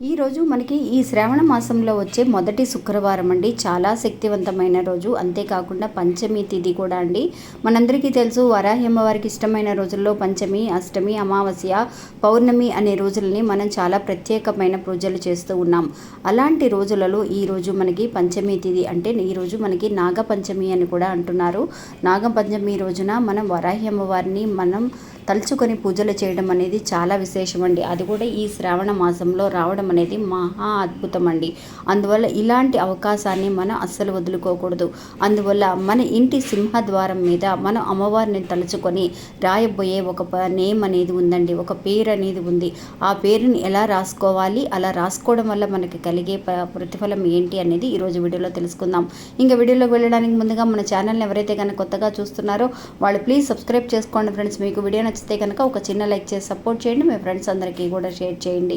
ఈ రోజు మనకి ఈ శ్రావణ మాసంలో వచ్చే మొదటి శుక్రవారం అండి. చాలా శక్తివంతమైన రోజు. అంతేకాకుండా పంచమి తిథి కూడా అండి. మనందరికీ తెలుసు వరాహ్యమ్మ వారికి ఇష్టమైన రోజుల్లో పంచమి అష్టమి అమావాస్య పౌర్ణమి అనే రోజులని మనం చాలా ప్రత్యేకమైన పూజలు చేస్తూ ఉన్నాం. అలాంటి రోజులలో ఈ రోజు మనకి పంచమి తిథి అంటే ఈ రోజు మనకి నాగపంచమి అని కూడా అంటున్నారు. నాగపంచమి రోజున మనం వరాహ్యమ్మ వారిని మనం తలుచుకొని పూజలు చేయడం అనేది చాలా విశేషం అండి అది కూడా ఈ శ్రావణ మాసంలో రావడం అనేది మహా అద్భుతం అండి అందువల్ల ఇలాంటి అవకాశాన్ని మనం అస్సలు వదులుకోకూడదు. అందువల్ల మన ఇంటి సింహద్వారం మీద మనం అమ్మవారిని తలుచుకొని రాయబోయే ఒక ప- నేమ్ అనేది ఉందండి. ఒక పేరు అనేది ఉంది. ఆ పేరుని ఎలా రాసుకోవాలి? అలా రాసుకోవడం వల్ల మనకి కలిగే ప్రతిఫలం ఏంటి అనేది ఈరోజు వీడియోలో తెలుసుకుందాం. ఇంకా వీడియోలోకి వెళ్ళడానికి ముందుగా మన ఛానల్ని ఎవరైతే కనుక కొత్తగా చూస్తున్నారో వాళ్ళు ప్లీజ్ సబ్స్క్రైబ్ చేసుకోండి ఫ్రెండ్స్. మీకు వీడియో నచ్చితే కనుక ఒక చిన్న లైక్ చేసి సపోర్ట్ చేయండి. మీ ఫ్రెండ్స్ అందరికీ కూడా షేర్ చేయండి.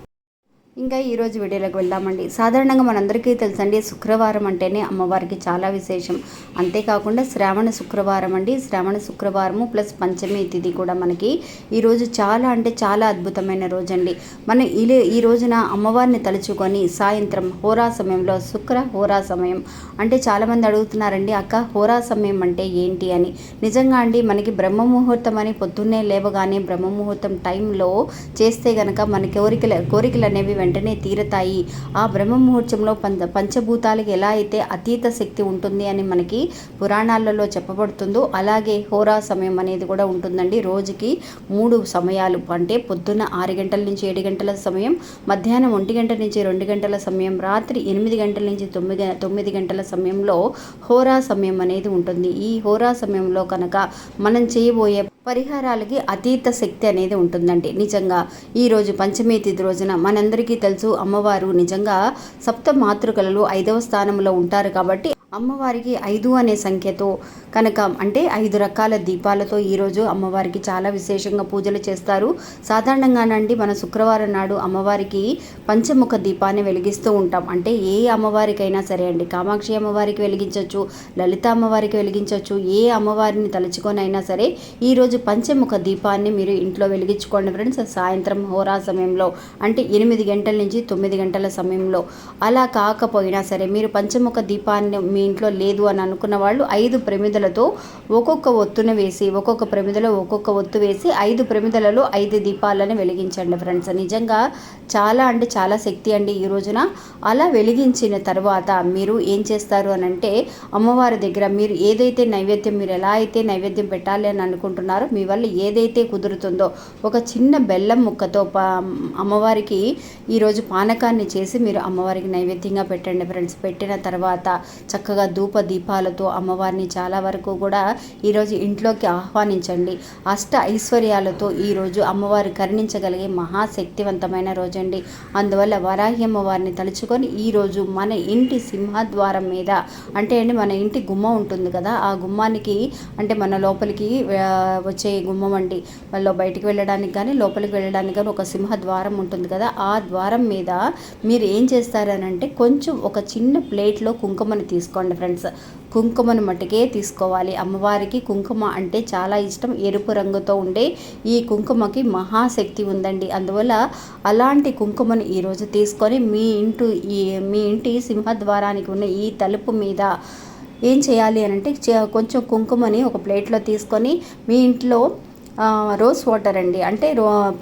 ఇంకా ఈరోజు వీడియోలోకి వెళ్దామండి. సాధారణంగా మనందరికీ తెలుసండి శుక్రవారం అంటేనే అమ్మవారికి చాలా విశేషం. అంతేకాకుండా శ్రావణ శుక్రవారం అండి. శ్రావణ శుక్రవారము ప్లస్ పంచమి తిథి కూడా మనకి ఈరోజు చాలా అంటే చాలా అద్భుతమైన రోజు అండి మనం ఇలే ఈ రోజున అమ్మవారిని తలుచుకొని సాయంత్రం హోరా సమయంలో శుక్ర హోరా సమయం అంటే చాలామంది అడుగుతున్నారండి అక్క హోరా సమయం అంటే ఏంటి? అని. నిజంగా అండి మనకి బ్రహ్మ ముహూర్తం అని పొద్దున్నే లేవగానే బ్రహ్మ ముహూర్తం టైంలో చేస్తే గనక మన కోరికల కోరికలు అనేవి వెంటనే తీరతాయి. ఆ బ్రహ్మ ముహూర్తంలో పంచ పంచభూతాలకి ఎలా అయితే అతీత శక్తి ఉంటుంది అని మనకి పురాణాలలో చెప్పబడుతుందో అలాగే హోరా సమయం అనేది కూడా ఉంటుందండి. రోజుకి మూడు సమయాలు అంటే పొద్దున్న ఆరు గంటల నుంచి ఏడు గంటల సమయం మధ్యాహ్నం ఒంటి గంట నుంచి రెండు గంటల సమయం రాత్రి ఎనిమిది గంటల నుంచి తొమ్మిది తొమ్మిది గంటల సమయంలో హోరా సమయం అనేది ఉంటుంది. ఈ హోరా సమయంలో కనుక మనం చేయబోయే పరిహారాలకి అతీత శక్తి అనేది ఉంటుందండి. నిజంగా ఈరోజు పంచమి తిథి రోజున మనందరికీ తెలుసు అమ్మవారు నిజంగా సప్త మాతృకలలో ఐదవ స్థానంలో ఉంటారు కాబట్టి అమ్మవారికి ఐదు అనే సంఖ్యతో కనుక అంటే ఐదు రకాల దీపాలతో ఈరోజు అమ్మవారికి చాలా విశేషంగా పూజలు చేస్తారు. సాధారణంగానండి మన శుక్రవారం నాడు అమ్మవారికి పంచముఖ దీపాన్ని వెలిగిస్తూ ఉంటాం. అంటే ఏ అమ్మవారికైనా సరే అండి కామాక్షి అమ్మవారికి వెలిగించవచ్చు లలిత అమ్మవారికి వెలిగించవచ్చు ఏ అమ్మవారిని తలుచుకొనైనా సరే ఈరోజు పంచముఖ దీపాన్ని మీరు ఇంట్లో వెలిగించుకోండి ఫ్రెండ్స్. సాయంత్రం హోరా సమయంలో అంటే ఎనిమిది గంటల నుంచి తొమ్మిది గంటల సమయంలో అలా కాకపోయినా సరే మీరు పంచముఖ దీపాన్ని మీ ఇంట్లో లేదు అని అనుకున్న వాళ్ళు ఐదు ప్రమిదలతో ఒక్కొక్క ఒత్తున వేసి ఒక్కొక్క ప్రమిదలో ఒక్కొక్క ఒత్తు వేసి ఐదు ప్రమిదలలో ఐదు దీపాలను వెలిగించండి ఫ్రెండ్స్. నిజంగా చాలా అంటే చాలా శక్తి అండి ఈ రోజున. అలా వెలిగించిన తర్వాత మీరు ఏం చేస్తారు అని అంటే అమ్మవారి దగ్గర మీరు ఏదైతే నైవేద్యం మీరు ఎలా అయితే నైవేద్యం పెట్టాలి అని అనుకుంటున్నారో మీ వల్ల ఏదైతే కుదురుతుందో ఒక చిన్న బెల్లం ముక్కతో అమ్మవారికి ఈరోజు పానకాన్ని చేసి మీరు అమ్మవారికి నైవేద్యంగా పెట్టండి ఫ్రెండ్స్. పెట్టిన తర్వాత చక్కగా ధూప దీపాలతో అమ్మవారిని చాలా వరకు కూడా ఈరోజు ఇంట్లోకి ఆహ్వానించండి. అష్ట ఐశ్వర్యాలతో ఈరోజు అమ్మవారు కరుణించగలిగే మహాశక్తివంతమైన రోజండి. అందువల్ల వరాహి అమ్మవారిని తలుచుకొని ఈరోజు మన ఇంటి సింహద్వారం మీద అంటే అండి మన ఇంటి గుమ్మం ఉంటుంది కదా ఆ గుమ్మానికి అంటే మన లోపలికి వచ్చే గుమ్మం అండి. వాళ్ళు బయటికి వెళ్ళడానికి కానీ లోపలికి వెళ్ళడానికి కానీ ఒక సింహద్వారం ఉంటుంది కదా ఆ ద్వారం మీద మీరు ఏం చేస్తారనంటే కొంచెం ఒక చిన్న ప్లేట్లో కుంకుమని తీసుకోండి ఫ్రెండ్స్. కుంకుమను మట్టుకే తీసుకోవాలి. అమ్మవారికి కుంకుమ అంటే చాలా ఇష్టం. ఎరుపు రంగుతో ఉండే ఈ కుంకుమకి మహాశక్తి ఉందండి. అందువల్ల అలాంటి కుంకుమను ఈరోజు తీసుకొని మీ ఇంటి ఈ మీ ఇంటి సింహద్వారానికి ఉన్న ఈ తలుపు మీద ఏం చేయాలి అని అంటే కొంచెం కుంకుమని ఒక ప్లేట్లో తీసుకొని మీ ఇంట్లో రోజ్ వాటర్ అండి. అంటే రో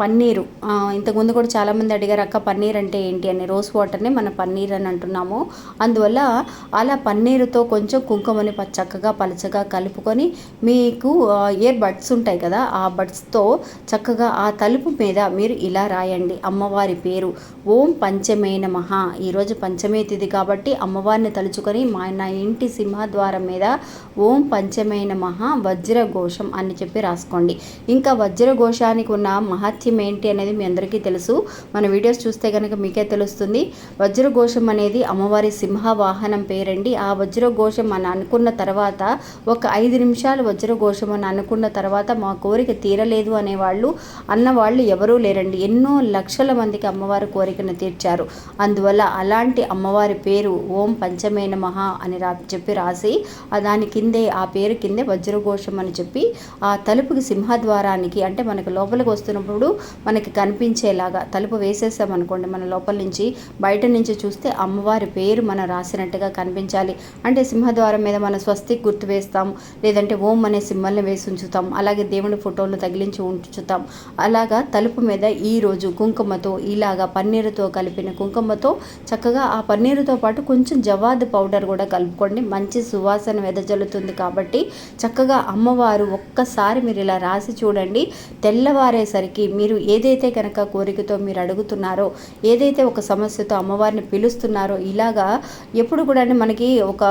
పన్నీరు. ఇంతకుముందు కూడా చాలామంది అడిగారు అక్క పన్నీర్ అంటే ఏంటి? అని. రోజ్ వాటర్ని మన పన్నీర్ అని అంటున్నాము. అందువల్ల అలా పన్నీరుతో కొంచెం కుంకుమని ప- చక్కగా పలచగా కలుపుకొని మీకు ఇయర్ బడ్స్ ఉంటాయి కదా ఆ బడ్స్తో చక్కగా ఆ తలుపు మీద మీరు ఇలా రాయండి. అమ్మవారి పేరు ఓం పంచమే నమః. ఈరోజు పంచమే తిథి కాబట్టి అమ్మవారిని తలుచుకొని మా నా ఇంటి సింహద్వారం మీద ఓం పంచమే నమః వజ్రఘోషం అని చెప్పి రాసుకోండి ఇంకా వజ్రఘోషానికి ఉన్న మహత్యం ఏంటి అనేది మీ అందరికీ తెలుసు. మన వీడియోస్ చూస్తే కనుక మీకే తెలుస్తుంది. వజ్రఘోషం అనేది అమ్మవారి సింహ వాహనం పేరండి. ఆ వజ్రఘోషం అని అనుకున్న తర్వాత ఒక ఐదు నిమిషాలు వజ్రఘోషం అని అనుకున్న తర్వాత మా కోరిక తీరలేదు అనేవాళ్ళు అన్నవాళ్ళు ఎవరూ లేరండి. ఎన్నో లక్షల మందికి అమ్మవారి కోరికను తీర్చారు. అందువల్ల అలాంటి అమ్మవారి పేరు ఓం పంచమే నమః అని రా చెప్పి రాసి దాని కిందే ఆ పేరు కిందే వజ్రఘోషం అని చెప్పి ఆ తలుపుకి సింహద్వారానికి అంటే మనకి లోపలికి వస్తున్నప్పుడు మనకి కనిపించేలాగా తలుపు వేసేసామనుకోండి మన లోపల నుంచి బయట నుంచి చూస్తే అమ్మవారి పేరు మనం రాసినట్టుగా కనిపించాలి. అంటే సింహద్వారం మీద మన స్వస్తి గుర్తు వేస్తాం. లేదంటే ఓం అనే సింహల్ని వేసి ఉంచుతాం. అలాగే దేవుని ఫోటోలు తగిలించి ఉంచుతాం. అలాగా తలుపు మీద ఈ రోజు కుంకుమతో ఇలాగా పన్నీరుతో కలిపిన కుంకుమతో చక్కగా ఆ పన్నీరుతో పాటు కొంచెం జవాద్ పౌడర్ కూడా కలుపుకోండి. మంచి సువాసన వెదజల్లుతుంది కాబట్టి చక్కగా అమ్మవారు ఒక్కసారి మీరు ఇలా రాసి చూడండి. తెల్లవారేసరికి మీరు ఏదైతే కనుక కోరికతో మీరు అడుగుతున్నారో ఏదైతే ఒక సమస్యతో అమ్మవారిని పిలుస్తున్నారో ఇలాగా ఎప్పుడు కూడా మనకి ఒక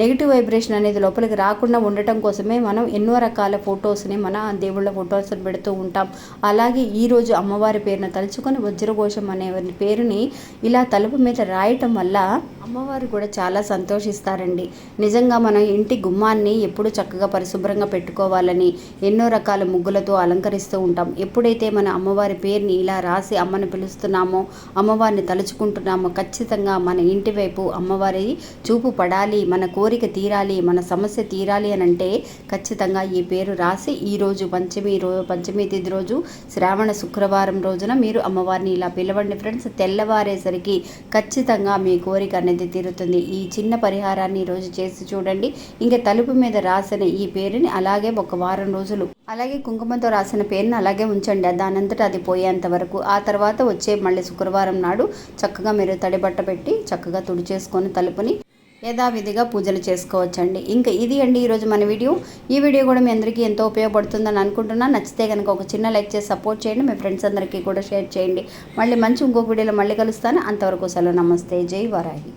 నెగిటివ్ వైబ్రేషన్ అనేది లోపలికి రాకుండా ఉండటం కోసమే మనం ఎన్నో రకాల ఫొటోస్ని మన దేవుళ్ళ ఫొటోస్ని పెడుతూ ఉంటాం. అలాగే ఈరోజు అమ్మవారి పేరును తలుచుకొని వజ్రఘోషం అనే పేరుని ఇలా తలుపు మీద రాయటం వల్ల అమ్మవారు కూడా చాలా సంతోషిస్తారండి. నిజంగా మనం ఇంటి గుమ్మాన్ని ఎప్పుడు చక్కగా పరిశుభ్రంగా పెట్టుకోవాలని ఎన్నో రకాల ముగ్గులతో అలంకరిస్తూ ఉంటాం. ఎప్పుడైతే మన అమ్మవారి పేరుని ఇలా రాసి అమ్మని పిలుస్తున్నామో అమ్మవారిని తలుచుకుంటున్నామో ఖచ్చితంగా మన ఇంటి వైపు అమ్మవారి చూపు పడాలి మన కోరిక తీరాలి మన సమస్య తీరాలి అని అంటే ఖచ్చితంగా ఈ పేరు రాసి ఈ రోజు పంచమి రో పంచమి తిథి రోజు శ్రావణ శుక్రవారం రోజున మీరు అమ్మవారిని ఇలా పిలవండి ఫ్రెండ్స్. తెల్లవారేసరికి ఖచ్చితంగా మీ కోరిక అనేది తీరుతుంది. ఈ చిన్న పరిహారాన్ని ఈరోజు చేసి చూడండి. ఇంకా తలుపు మీద రాసిన ఈ పేరుని అలాగే ఒక వారం రోజులు. అలాగే కుంకుమతో రాసిన పేరును అలాగే ఉంచండి. దానంతట అది పోయేంత వరకు. ఆ తర్వాత వచ్చే మళ్ళీ శుక్రవారం నాడు చక్కగా మీరు తడిబట్ట పెట్టి చక్కగా తుడిచేసుకొని తలుపుని యథావిధిగా పూజలు చేసుకోవచ్చండి. ఇంకా ఇది అండి ఈరోజు మన వీడియో. ఈ వీడియో కూడా మీ అందరికీ ఎంతో ఉపయోగపడుతుందని అనుకుంటున్నా. నచ్చితే కనుక ఒక చిన్న లైక్ చేసి సపోర్ట్ చేయండి. మీ ఫ్రెండ్స్ అందరికీ కూడా షేర్ చేయండి. మళ్ళీ మంచి ఇంకొక వీడియోలో మళ్ళీ కలుస్తాను. అంతవరకు సెలవు. నమస్తే. జై వరాహి.